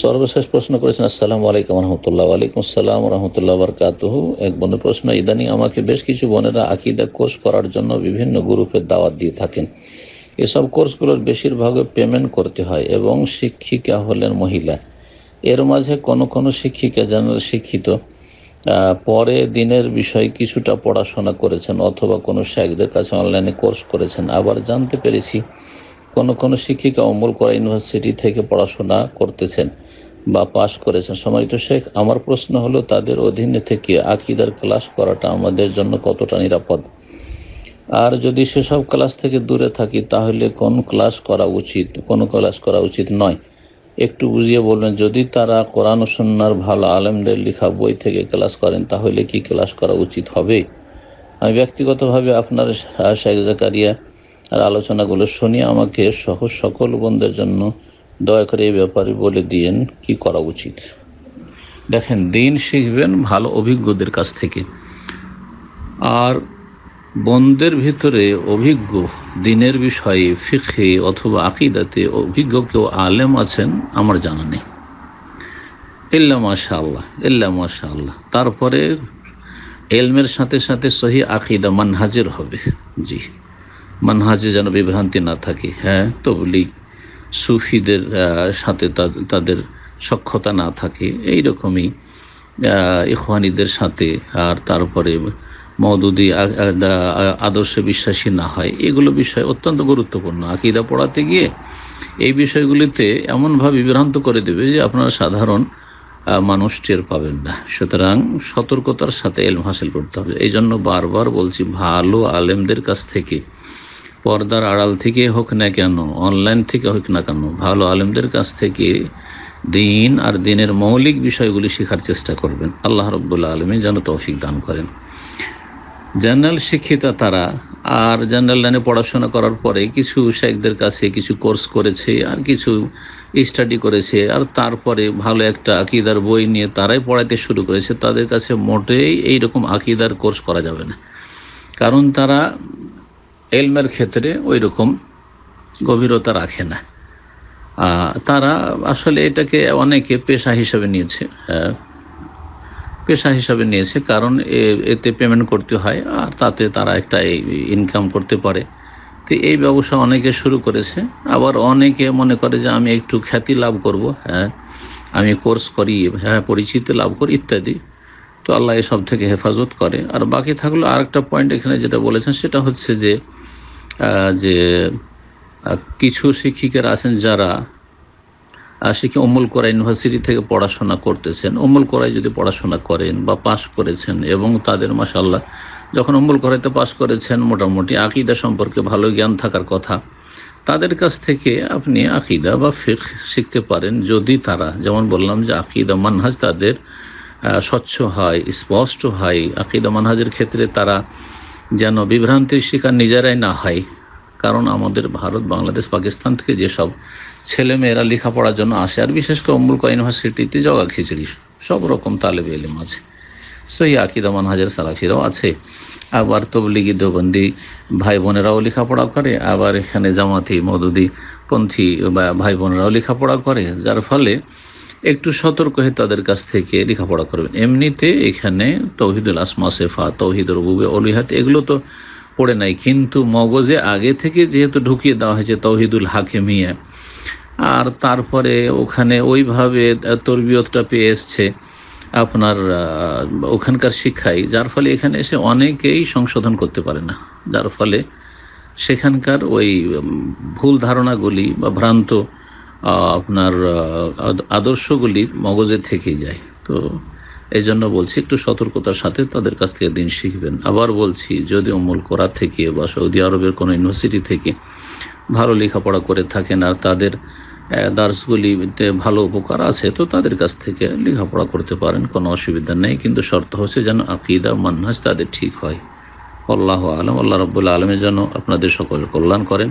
সর্বশেষ প্রশ্ন করেছেন, আসসালামু আলাইকুম রহমতুল্লাহ ওয়ালাইকুম আসসালাম রহমতুল্লাহ বরকাতহ। এক বোনের প্রশ্ন, ইদানিং আমাকে বেশ কিছু বোনেরা আকিদা কোর্স করার জন্য বিভিন্ন গ্রুপের দাওয়াত দিয়ে থাকেন। এসব কোর্সগুলোর বেশিরভাগ পেমেন্ট করতে হয় এবং শিক্ষিকা হলেন মহিলা। এর মাঝে কোনো কোনো শিক্ষিকা যেন শিক্ষিত পরে দিনের বিষয় কিছুটা পড়াশোনা করেছেন অথবা কোনো শেখদের কাছে অনলাইনে কোর্স করেছেন। আবার জানতে পেরেছি কোনো কোনো শিক্ষিকা অমল করা ইউনিভার্সিটি থেকে পড়াশোনা করতেছেন বা পাশ করেছেন। সম্মানিত শেখ, আমার প্রশ্ন হলো, তাদের অধীনে থেকে আকিদার ক্লাস করাটা আমাদের জন্য কতটা নিরাপদ? আর যদি সেসব ক্লাস থেকে দূরে থাকি, তাহলে কোন ক্লাস করা উচিত? কোন ক্লাস করা উচিত নয়। একটু বুঝিয়ে বলবেন, যদি তারা কোরআন ও সুন্নাহর ভালো আলেমদের লেখা বই থেকে ক্লাস করেন, তাহলে কি ক্লাস করা উচিত হবে? আমি ব্যক্তিগতভাবে আপনার শেখ জাকারিয়া আর আলোচনাগুলো শুনি আমাকে সহ সকল বন্ধের জন্য দয়া করে এই ব্যাপারে বলে দিয়েন, কি করা উচিত? দেখেন, দিন শিখবেন ভালো অভিজ্ঞদের কাছ থেকে। আর বন্ধের ভিতরে অভিজ্ঞ, দিনের বিষয়ে ফিখে অথবা আকিদাতে অভিজ্ঞ কেউ আলেম আছেন, আমার জানা নেই। ইল্লা মাশা আল্লাহ ইল্লা মাশা আল্লাহ তারপরে এলমের সাথে সাথে সহি আকিদা মানহাজের হবে। জি। মানহাজে যেন বিভ্রান্তি না থাকে হ্যাঁ? তবলিগ সুফিদের সাথে তাদের সক্ষতা না থাকে এই রকমই ইখওয়ানিদের সাথে আর তারপরে মৌদুদি আদর্শে বিশ্বাসী না হয়, এগুলো বিষয় অত্যন্ত গুরুত্বপূর্ণ। আকিদা পড়াতে গিয়ে এই বিষয়গুলিতে এমনভাবে বিভ্রান্ত করে দেবে যে আপনারা সাধারণ মানুষ টের পাবেন না। সুতরাং সতর্কতার সাথে এলম হাসিল করতে হবে। এই জন্য বারবার বলছি, ভালো আলেমদের কাছ থেকে পর্দার আড়াল থেকে হোক না কেন অনলাইন থেকে হোক না কেন, ভালো আলেমদের কাছ থেকে দিন আর দিনের মৌলিক বিষয়গুলি শেখার চেষ্টা করবেন। আল্লাহ রব্বুল্লা আলমী যেন তৌফিক দান করেন। জেনারেল শিক্ষিতা তারা, আর জেনারেল লাইনে পড়াশোনা করার পরে কিছু শেখদের কাছে কিছু কোর্স করেছে, আর কিছু স্টাডি করেছে, আর তারপরে ভালো একটা আকিদার বই নিয়ে তারাই পড়াতে শুরু করেছে। তাদের কাছে মোটেই এই রকম আকিদার কোর্স করা যাবে না। কারণ তারা এলমের ক্ষেত্রে ওই রকম গভীরতা রাখে না। তারা আসলে এটাকে অনেকে পেশা হিসাবে নিয়েছে পেশা হিসাবে নিয়েছে কারণ এতে পেমেন্ট করতে হয় আর তাতে তারা একটা ইনকাম করতে পারে। তো এই ব্যবসা অনেকে শুরু করেছে, আবার অনেকে মনে করে যে আমি একটু খ্যাতি লাভ করব হ্যাঁ আমি কোর্স করি হ্যাঁ পরিচিতি লাভ করি ইত্যাদি। তো আল্লাহ এসব থেকে হেফাজত করে। আর বাকি থাকল আরেকটা পয়েন্ট এখানে যেটা বলেছেন, সেটা হচ্ছে যে যে কিছু শিক্ষিকারা আছেন যারা শিক্ষা অমূল করা ইউনিভার্সিটি থেকে পড়াশোনা করতেছেন। অমূল করায় যদি পড়াশোনা করেন বা পাশ করেছেন এবং তাদের মাসাল্লাহ যখন অমূল করাইতে পাশ করেছেন, মোটামুটি আকিদা সম্পর্কে ভালো জ্ঞান থাকার কথা, তাদের কাছ থেকে আপনি আকিদা বা ফিক শিখতে পারেন। যদি তারা, যেমন বললাম যে আকিদা, মানহাজ তাদের স্বচ্ছ হয়, স্পষ্ট হয়। আকিদা মানহাজের ক্ষেত্রে তারা যেন বিভ্রান্তির শিকার নিজেরাই না হয়। কারণ আমাদের ভারত, বাংলাদেশ, পাকিস্তান থেকে যেসব ছেলে মেয়েরা লেখাপড়ার জন্য আসে, আর বিশেষ করে অম্বুলকা ইউনিভার্সিটিতে জগা খিচড়ি, সব রকম তালেব এলিম আছে। সহি আকিদা মানহাজের সালাফিরাও আছে। আবার তবলিগি দেবন্দি ভাই বোনেরাও লেখাপড়া করে, আবার এখানে জামাতি, মদুদি, পন্থী বা ভাই বোনেরাও লেখাপড়া করে, যার ফলে একটু সতর্ক হয়ে তাদের কাছ থেকে লেখাপড়া করবেন। এমনিতে এখানে তৌহিদুল আসমা সেফা তৌহিদুল রবুবে, অলিহাত, এগুলো তো পড়ে নাই। কিন্তু মগজে আগে থেকে যেহেতু ঢুকিয়ে দেওয়া হয়েছে তৌহিদুল হাকিমিয়া, আর তারপরে ওখানে ওইভাবে তরবিয়তটা পেয়ে এসছে আপনার ওখানকার শিক্ষাই যার ফলে এখানে এসে অনেকেই সংশোধন করতে পারে না। যার ফলে সেখানকার ওই ভুল ধারণাগুলি বা ভ্রান্ত আপনার আদর্শগুলি মগজে থেকেই যায়। তো এই জন্য বলছি, একটু সতর্কতার সাথে তাদের কাছ থেকে দিন শিখবেন। আবার বলছি, যদি অমূল করা থেকে বা সৌদি আরবের কোনো ইউনিভার্সিটি থেকে ভালো লেখাপড়া করে থাকেন আর তাদের দার্সগুলিতে ভালো উপকার আছে, তো তাদের কাছ থেকে লেখাপড়া করতে পারেন, কোনো অসুবিধা নেই। কিন্তু শর্ত হচ্ছে যেন আকিদা মান্নাস তাদের ঠিক হয়। আল্লাহ আলম, আল্লাহ রব্বুল্লা আলমের যেন আপনাদের সকলের কল্যাণ করেন।